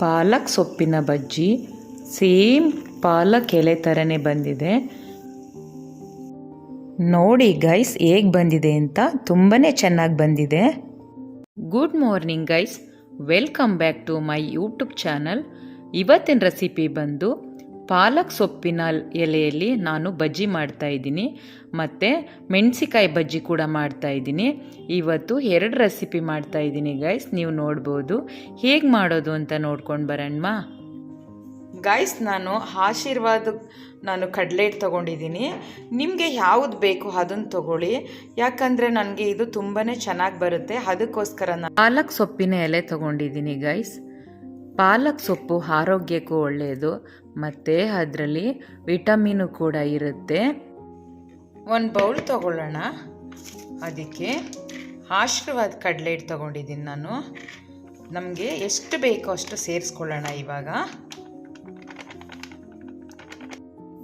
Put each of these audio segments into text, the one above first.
ಪಾಲಕ್ ಸೊಪ್ಪಿನ ಬಜ್ಜಿ, ಸೇಮ್ ಪಾಲಕ್ ಎಲೆ ಥರನೇ ಬಂದಿದೆ. ನೋಡಿ ಗೈಸ್ ಹೇಗೆ ಬಂದಿದೆ ಅಂತ ತುಂಬಾ ಚೆನ್ನಾಗಿ ಬಂದಿದೆ. Good morning guys welcome back to my YouTube channel ಇವತ್ತಿನ ರೆಸಿಪಿ ಬಂದು ಪಾಲಕ್ ಸೊಪ್ಪಿನ ಎಲೆಯಲ್ಲಿ ನಾನು ಬಜ್ಜಿ ಮಾಡ್ತಾ ಇದ್ದೀನಿ. ಮತ್ತು ಮೆಣಸಿಕಾಯಿ ಬಜ್ಜಿ ಕೂಡ ಮಾಡ್ತಾ ಇದ್ದೀನಿ. ಇವತ್ತು ಎರಡು ರೆಸಿಪಿ ಮಾಡ್ತಾ ಇದ್ದೀನಿ ಗೈಸ್ ನೀವು ನೋಡ್ಬೋದು. ಹೇಗೆ ಮಾಡೋದು ಅಂತ ನೋಡ್ಕೊಂಡು ಬರೋಣ ಗೈಸ್ ನಾನು ಆಶೀರ್ವಾದ ನಾನು ಕಡಲೆ ಹಿಟ್ಟು ತೊಗೊಂಡಿದ್ದೀನಿ. ನಿಮಗೆ ಯಾವುದು ಬೇಕು ಅದನ್ನು ತೊಗೊಳ್ಳಿ. ಯಾಕಂದರೆ ನನಗೆ ಇದು ತುಂಬಾ ಚೆನ್ನಾಗಿ ಬರುತ್ತೆ. ಅದಕ್ಕೋಸ್ಕರ ನಾನು ಪಾಲಕ್ ಸೊಪ್ಪಿನ ಎಲೆ ತೊಗೊಂಡಿದ್ದೀನಿ ಗೈಸ್ ಪಾಲಕ್ ಸೊಪ್ಪು ಆರೋಗ್ಯಕ್ಕೂ ಒಳ್ಳೆಯದು ಮತ್ತು ಅದರಲ್ಲಿ ವಿಟಮಿನು ಕೂಡ ಇರುತ್ತೆ. ಒಂದು ಬೌಲ್ ತಗೊಳ್ಳೋಣ. ಅದಕ್ಕೆ ಆಶೀರ್ವಾದ ಕಡಲೆ ಹಿಟ್ಟು ತೊಗೊಂಡಿದ್ದೀನಿ ನಾನು. ನಮಗೆ ಎಷ್ಟು ಬೇಕೋ ಅಷ್ಟು ಸೇರಿಸ್ಕೊಳ್ಳೋಣ ಇವಾಗ.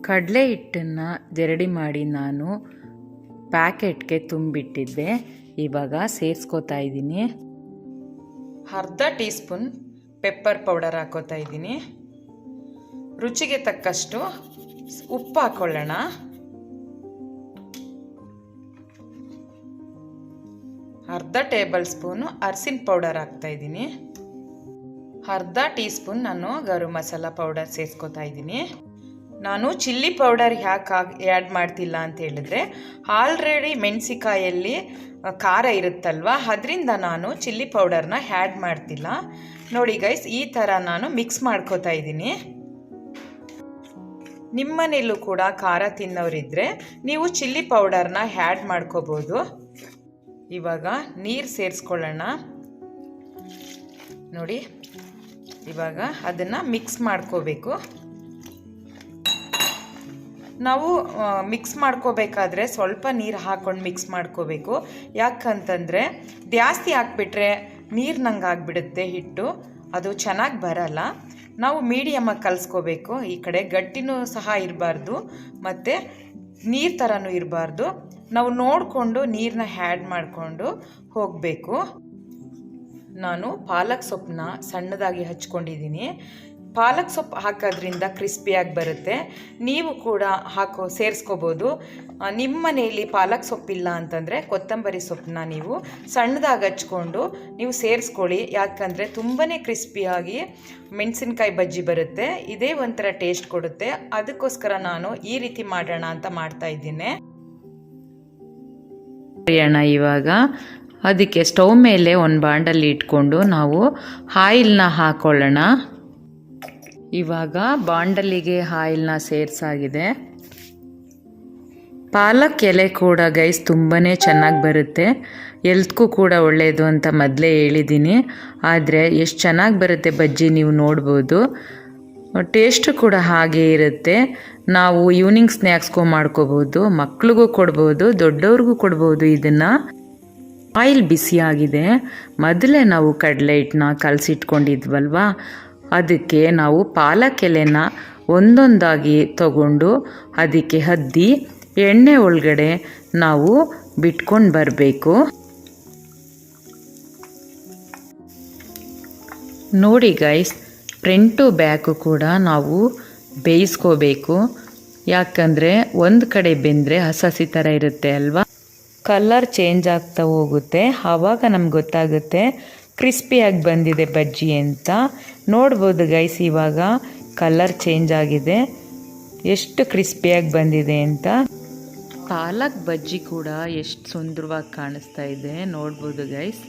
ಕಡಲೆ ಹಿಟ್ಟನ್ನು ಜರಡಿ ಮಾಡಿ ನಾನು ಪ್ಯಾಕೆಟ್ಗೆ ತುಂಬಿಟ್ಟಿದ್ದೆ. ಇವಾಗ ಸೇರಿಸ್ಕೋತಾ ಇದ್ದೀನಿ. ಅರ್ಧ ಟೀ ಸ್ಪೂನ್ ಪೆಪ್ಪರ್ ಪೌಡರ್ ಹಾಕೋತಾ ಇದ್ದೀನಿ. ರುಚಿಗೆ ತಕ್ಕಷ್ಟು ಉಪ್ಪು ಹಾಕೊಳ್ಳೋಣ. ಅರ್ಧ ಟೇಬಲ್ ಸ್ಪೂನು ಅರ್ಸಿನ ಪೌಡರ್ ಹಾಕ್ತಾ ಇದ್ದೀನಿ. ಅರ್ಧ ಟೀ ಸ್ಪೂನ್ ನಾನು ಗರಂ ಮಸಾಲ ಪೌಡರ್ ಸೇರಿಸ್ಕೊತಾ ಇದ್ದೀನಿ. ನಾನು ಚಿಲ್ಲಿ ಪೌಡರ್ ಯಾಕೆ ಆ್ಯಡ್ ಮಾಡ್ತಿಲ್ಲ ಅಂತ ಹೇಳಿದ್ರೆ, ಆಲ್ರೆಡಿ ಮೆಣಸಿಕಾಯಲ್ಲಿ ಖಾರ ಇರುತ್ತಲ್ವ, ಅದರಿಂದ ನಾನು ಚಿಲ್ಲಿ ಪೌಡರ್ನ ಆ್ಯಡ್ ಮಾಡ್ತಿಲ್ಲ. ನೋಡಿ ಗೈಸ್ ಈ ಥರ ನಾನು ಮಿಕ್ಸ್ ಮಾಡ್ಕೋತಾ ಇದ್ದೀನಿ. ನಿಮ್ಮನೇಲೂ ಕೂಡ ಖಾರ ತಿನ್ನೋರಿದ್ದರೆ ನೀವು ಚಿಲ್ಲಿ ಪೌಡರ್ನ ಹ್ಯಾಡ್ ಮಾಡ್ಕೋಬೋದು. ಇವಾಗ ನೀರು ಸೇರಿಸ್ಕೊಳ್ಳೋಣ. ನೋಡಿ, ಇವಾಗ ಅದನ್ನು ಮಿಕ್ಸ್ ಮಾಡ್ಕೋಬೇಕು. ನಾವು ಮಿಕ್ಸ್ ಮಾಡ್ಕೋಬೇಕಾದ್ರೆ ಸ್ವಲ್ಪ ನೀರು ಹಾಕ್ಕೊಂಡು ಮಿಕ್ಸ್ ಮಾಡ್ಕೋಬೇಕು. ಯಾಕಂತಂದರೆ ಜಾಸ್ತಿ ಹಾಕ್ಬಿಟ್ರೆ ನೀರು ನಂಗೆ ಆಗಿಬಿಡುತ್ತೆ ಹಿಟ್ಟು. ಅದು ಚೆನ್ನಾಗಿ ಬರಲ್ಲ. ನಾವು ಮೀಡಿಯಮ್ಮಾಗಿ ಕಲಿಸ್ಕೋಬೇಕು. ಈ ಕಡೆ ಗಟ್ಟಿನೂ ಸಹ ಇರಬಾರ್ದು, ಮತ್ತು ನೀರು ಥರನೂ ಇರಬಾರ್ದು. ನಾವು ನೋಡಿಕೊಂಡು ನೀರನ್ನ ಹ್ಯಾಡ್ ಮಾಡಿಕೊಂಡು ಹೋಗಬೇಕು. ನಾನು ಪಾಲಕ್ ಸೊಪ್ಪನ್ನ ಸಣ್ಣದಾಗಿ ಹಚ್ಕೊಂಡಿದ್ದೀನಿ. ಪಾಲಕ್ ಸೊಪ್ಪು ಹಾಕೋದ್ರಿಂದ ಕ್ರಿಸ್ಪಿಯಾಗಿ ಬರುತ್ತೆ. ನೀವು ಕೂಡ ಹಾಕೋ, ಸೇರಿಸ್ಕೋಬೋದು. ನಿಮ್ಮ ಮನೆಯಲ್ಲಿ ಪಾಲಕ್ ಸೊಪ್ಪಿಲ್ಲ ಅಂತಂದರೆ ಕೊತ್ತಂಬರಿ ಸೊಪ್ಪನ್ನ ನೀವು ಸಣ್ಣದಾಗಿ ಹಚ್ಕೊಂಡು ನೀವು ಸೇರಿಸ್ಕೊಳ್ಳಿ. ಯಾಕಂದರೆ ತುಂಬಾ ಕ್ರಿಸ್ಪಿಯಾಗಿ ಮೆಣಸಿನ್ಕಾಯಿ ಬಜ್ಜಿ ಬರುತ್ತೆ. ಇದೇ ಒಂಥರ ಟೇಸ್ಟ್ ಕೊಡುತ್ತೆ. ಅದಕ್ಕೋಸ್ಕರ ನಾನು ಈ ರೀತಿ ಮಾಡೋಣ ಅಂತ ಮಾಡ್ತಾ ಇದ್ದೀನಿ. ಇವಾಗ ಅದಕ್ಕೆ ಸ್ಟವ್ ಮೇಲೆ ಒಂದು ಬಾಂಡಲ್ಲಿ ಇಟ್ಕೊಂಡು ನಾವು ಆಯಿಲ್ನ ಹಾಕೊಳ್ಳೋಣ. ಇವಾಗ ಬಾಂಡಲಿಗೆ ಆಯಿಲ್ನ ಸೇರಿಸಾಗಿದೆ. ಪಾಲಕ್ ಎಲೆ ಕೂಡ ಗೈಸ್ ತುಂಬಾ ಚೆನ್ನಾಗಿ ಬರುತ್ತೆ. ಎಲ್ತ್ಗೂ ಕೂಡ ಒಳ್ಳೆಯದು ಅಂತ ಮೊದಲೇ ಹೇಳಿದ್ದೀನಿ ಆದರೆ ಎಷ್ಟು ಚೆನ್ನಾಗಿ ಬರುತ್ತೆ ಬಜ್ಜಿ ನೀವು ನೋಡ್ಬೋದು. ಟೇಸ್ಟು ಕೂಡ ಹಾಗೆ ಇರುತ್ತೆ. ನಾವು ಈವ್ನಿಂಗ್ ಸ್ನ್ಯಾಕ್ಸ್ಗೂ ಮಾಡ್ಕೋಬೋದು, ಮಕ್ಳಿಗೂ ಕೊಡ್ಬೋದು, ದೊಡ್ಡವ್ರಿಗೂ ಕೊಡ್ಬೋದು ಇದನ್ನು. ಆಯಿಲ್ ಬಿಸಿಯಾಗಿದೆ. ಮೊದಲೇ ನಾವು ಕಡಲೆ ಹಿಟ್ಟನ್ನ ಕಲಸಿಟ್ಕೊಂಡಿದ್ವಲ್ವಾ? ಅದಕ್ಕೆ ನಾವು ಪಾಲಕ್ ಎಲೆನ ಒಂದೊಂದಾಗಿ ತಗೊಂಡು ಅದಕ್ಕೆ ಹದ್ದಿ ಎಣ್ಣೆ ಒಳಗಡೆ ನಾವು ಬಿಟ್ಕೊಂಡು ಬರಬೇಕು. ನೋಡಿ ಗೈಸ್ ಫ್ರಂಟು ಬ್ಯಾಕು ಕೂಡ ನಾವು ಬೇಯಿಸ್ಕೋಬೇಕು. ಯಾಕಂದರೆ ಒಂದು ಕಡೆ ಬೆಂದರೆ ಹಸಸಿ ಥರ ಇರುತ್ತೆ ಅಲ್ವಾ? ಕಲರ್ ಚೇಂಜ್ ಆಗ್ತಾ ಹೋಗುತ್ತೆ. ಆವಾಗ ನಮ್ಗೆ ಗೊತ್ತಾಗುತ್ತೆ ಕ್ರಿಸ್ಪಿಯಾಗಿ ಬಂದಿದೆ ಬಜ್ಜಿ ಅಂತ. ನೋಡ್ಬೋದು ಗೈಸ್ ಇವಾಗ ಕಲರ್ ಚೇಂಜ್ ಆಗಿದೆ. ಎಷ್ಟು ಕ್ರಿಸ್ಪಿಯಾಗಿ ಬಂದಿದೆ ಅಂತ. ಪಾಲಕ್ ಬಜ್ಜಿ ಕೂಡ ಎಷ್ಟು ಸುಂದರವಾಗಿ ಕಾಣಿಸ್ತಾ ಇದೆ, ನೋಡ್ಬೋದು ಗೈಸ್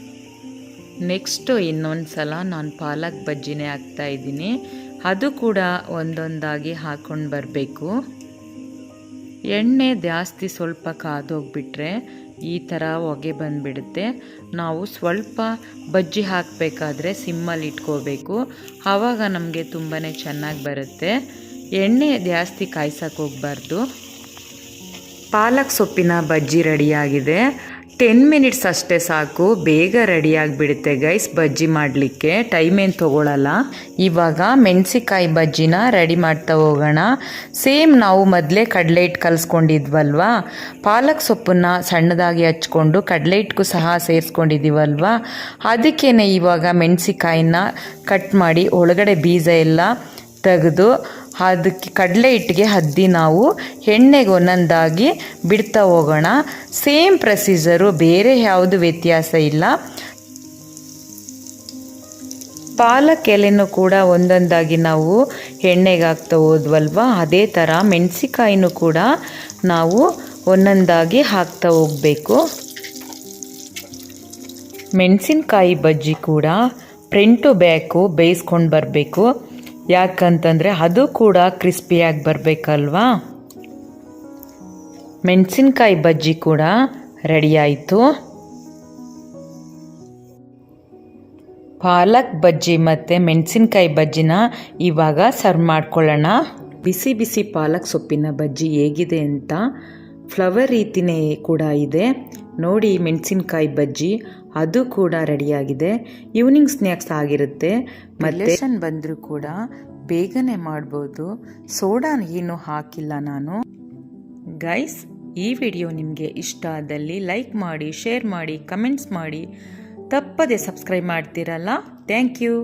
ನೆಕ್ಸ್ಟು ಇನ್ನೊಂದು ಸಲ ನಾನು ಪಾಲಕ್ ಬಜ್ಜಿನೇ ಹಾಕ್ತಾ ಇದ್ದೀನಿ. ಅದು ಕೂಡ ಒಂದೊಂದಾಗಿ ಹಾಕ್ಕೊಂಡು ಬರಬೇಕು. ಎಣ್ಣೆ ಜಾಸ್ತಿ ಸ್ವಲ್ಪ ಕಾದೋಗ್ಬಿಟ್ರೆ ಈ ಥರ ಹೊಗೆ ಬಂದುಬಿಡುತ್ತೆ. ನಾವು ಸ್ವಲ್ಪ ಬಜ್ಜಿ ಹಾಕಬೇಕಾದ್ರೆ ಸಿಮ್ಮಲ್ಲಿ ಇಟ್ಕೋಬೇಕು. ಆವಾಗ ನಮಗೆ ತುಂಬಾ ಚೆನ್ನಾಗಿ ಬರುತ್ತೆ. ಎಣ್ಣೆ ಜಾಸ್ತಿ ಕಾಯ್ಸೋಕೆ ಹೋಗಬಾರ್ದು. ಪಾಲಕ್ ಸೊಪ್ಪಿನ ಬಜ್ಜಿ ರೆಡಿಯಾಗಿದೆ ಟೆನ್ ಮಿನಿಟ್ಸ್ ಅಷ್ಟೇ ಸಾಕು. ಬೇಗ ರೆಡಿಯಾಗಿಬಿಡುತ್ತೆ ಗೈಸ್ ಬಜ್ಜಿ ಮಾಡಲಿಕ್ಕೆ. ಟೈಮ್ ಏನು ತೊಗೊಳಲ್ಲ. ಇವಾಗ ಮೆಣಸಿಕಾಯಿ ಬಜ್ಜಿನ ರೆಡಿ ಮಾಡ್ತಾ ಹೋಗೋಣ. ಸೇಮ್ ನಾವು ಮೊದಲೇ ಕಡಲೆ ಹಿಟ್ಟು ಕಲಿಸ್ಕೊಂಡಿದ್ವಲ್ವ? ಪಾಲಕ್ ಸೊಪ್ಪನ್ನು ಸಣ್ಣದಾಗಿ ಹಚ್ಕೊಂಡು ಕಡಲೆ ಹಿಟ್ಗೂ ಸಹ ಸೇರಿಸ್ಕೊಂಡಿದ್ದೀವಲ್ವ? ಅದಕ್ಕೇ ಇವಾಗ ಮೆಣಸಿಕಾಯಿನ ಕಟ್ ಮಾಡಿ ಒಳಗಡೆ ಬೀಜ ಎಲ್ಲ ತೆಗೆದು ಅದಕ್ಕೆ ಕಡಲೆ ಹಿಟ್ಟಿಗೆ ಹದ್ದಿ ನಾವು ಎಣ್ಣೆಗೆ ಒಂದೊಂದಾಗಿ ಬಿಡ್ತಾ ಹೋಗೋಣ. ಸೇಮ್ ಪ್ರೊಸೀಜರು ಬೇರೆ ಯಾವುದು ವ್ಯತ್ಯಾಸ ಇಲ್ಲ. ಪಾಲಕ್ ಎಲೆನೂ ಕೂಡ ಒಂದೊಂದಾಗಿ ನಾವು ಎಣ್ಣೆಗೆ ಹಾಕ್ತಾ ಹೋದ್ವಲ್ವ? ಅದೇ ಥರ ಮೆಣಸಿಕಾಯಿನೂ ಕೂಡ ನಾವು ಒಂದೊಂದಾಗಿ ಹಾಕ್ತಾ ಹೋಗಬೇಕು. ಮೆಣಸಿನಕಾಯಿ ಬಜ್ಜಿ ಕೂಡ ಫ್ರಂಟು ಬ್ಯಾಕು ಬೇಯಿಸ್ಕೊಂಡು ಬರಬೇಕು. ಯಾಕಂತಂದರೆ ಅದು ಕೂಡ ಕ್ರಿಸ್ಪಿಯಾಗಿ ಬರಬೇಕಲ್ವಾ? ಮೆಣಸಿನ್ಕಾಯಿ ಬಜ್ಜಿ ಕೂಡ ರೆಡಿ ಆಯಿತು. ಪಾಲಕ್ ಬಜ್ಜಿ ಮತ್ತು ಮೆಣಸಿನ್ಕಾಯಿ ಬಜ್ಜಿನ ಇವಾಗ ಸರ್ವ್ ಮಾಡ್ಕೊಳ್ಳೋಣ. ಬಿಸಿ ಬಿಸಿ ಪಾಲಕ್ ಸೊಪ್ಪಿನ ಬಜ್ಜಿ ಹೇಗಿದೆ ಅಂತ ಫ್ಲವರ್ ರೀತಿನೇ ಕೂಡ ಇದೆ. ನೋಡಿ ಮೆಣಸಿನ್ಕಾಯಿ ಬಜ್ಜಿ ಅದು ಕೂಡ ರೆಡಿಯಾಗಿದೆ. ಈವ್ನಿಂಗ್ ಸ್ನ್ಯಾಕ್ಸ್ ಆಗಿರುತ್ತೆ. ಮತ್ತು ಬಂದರೂ ಕೂಡ ಬೇಗನೆ ಮಾಡ್ಬೋದು. ಸೋಡಾ ಏನು ಹಾಕಿಲ್ಲ ನಾನು. ಗೈಸ್ ಈ ವಿಡಿಯೋ ನಿಮಗೆ ಇಷ್ಟ ಆದಲ್ಲಿ ಲೈಕ್ ಮಾಡಿ ಶೇರ್ ಮಾಡಿ ಕಮೆಂಟ್ಸ್ ಮಾಡಿ. ತಪ್ಪದೆ ಸಬ್ಸ್ಕ್ರೈಬ್ ಮಾಡ್ತೀರಲ್ಲ? Thank you